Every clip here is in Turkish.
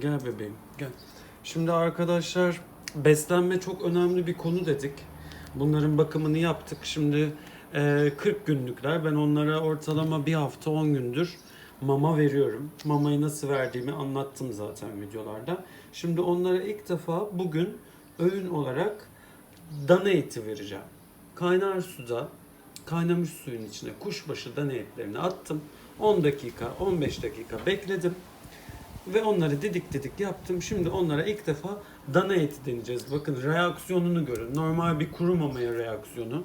Gel bebeğim gel. Şimdi arkadaşlar beslenme çok önemli bir konu dedik. Bunların bakımını yaptık. Şimdi e, 40 günlükler. Ben onlara ortalama bir hafta 10 gündür mama veriyorum. Mamayı nasıl verdiğimi anlattım zaten videolarda. Şimdi onlara ilk defa bugün öğün olarak dana eti vereceğim. Kaynar suda kaynamış suyun içine kuşbaşı dana etlerini attım. 10 dakika, 15 dakika bekledim. Ve onları didik didik yaptım. Şimdi onlara ilk defa dana eti deneyeceğiz. Bakın reaksiyonunu görün. Normal bir kuru mamaya reaksiyonu.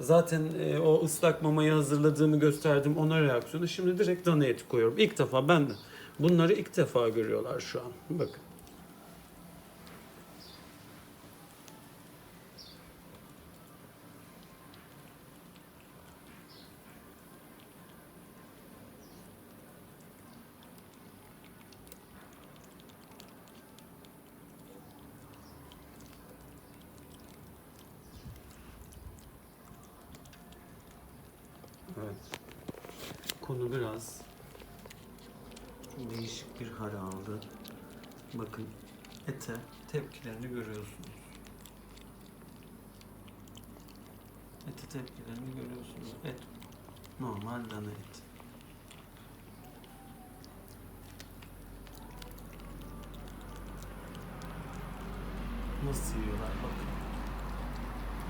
Zaten e, o ıslak mamayı hazırladığımı gösterdim ona reaksiyonu. Şimdi direkt dana eti koyuyorum. İlk defa ben de. Bunları ilk defa görüyorlar şu an. Bakın. Konu biraz değişik bir hal aldı. Bakın ete tepkilerini görüyorsunuz. Ete tepkilerini görüyorsunuz. Et normal dana et. Nasıl yiyorlar bakın.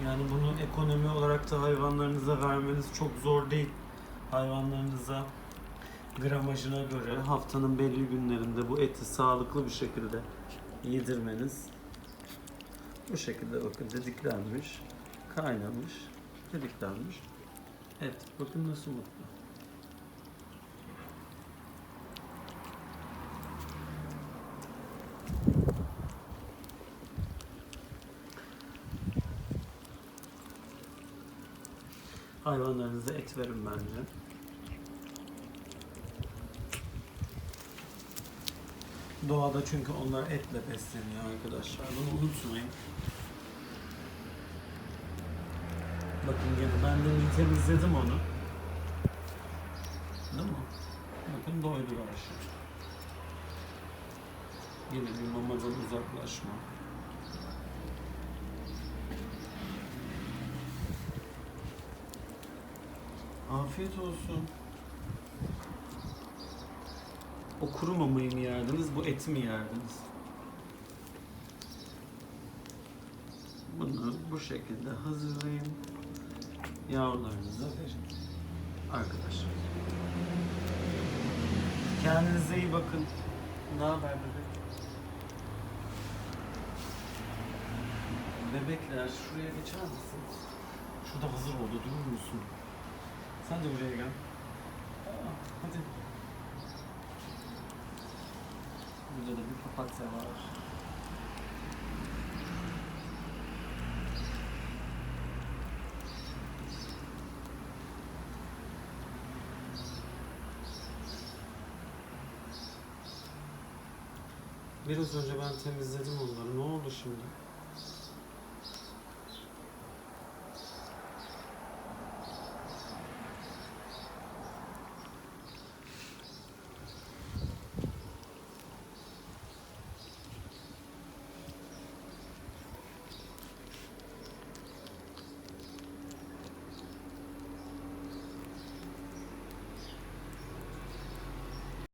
Yani bunu ekonomi olarak da hayvanlarınıza vermeniz çok zor değil. Hayvanlarınıza gramajına göre haftanın belli günlerinde bu eti sağlıklı bir şekilde yedirmeniz bu şekilde bakın didiklenmiş, kaynamış, didiklenmiş. Et bakın nasıl mutlu. Hayvanlarınıza et verin bence. Doğada çünkü onlar etle besleniyor arkadaşlar. Bunu unutmayın. Bakın gene ben de bir temizledim onu. Değil mi? Bakın doydular şimdi. Yine bir mamadan uzaklaşma. Afiyet olsun. O kuru mamayı mı yerdiniz, bu eti mi yerdiniz? Bunu bu şekilde hazırlayın. Yavrularınıza verin. Arkadaşlar. Kendinize iyi bakın. Ne haber bebek? Bebekler şuraya geçer misiniz? Şurada hazır oldu durur musun? Sen de buraya gel. Hadi. Burada da bir papatya var. Biraz önce ben temizledim onları. Ne oldu şimdi?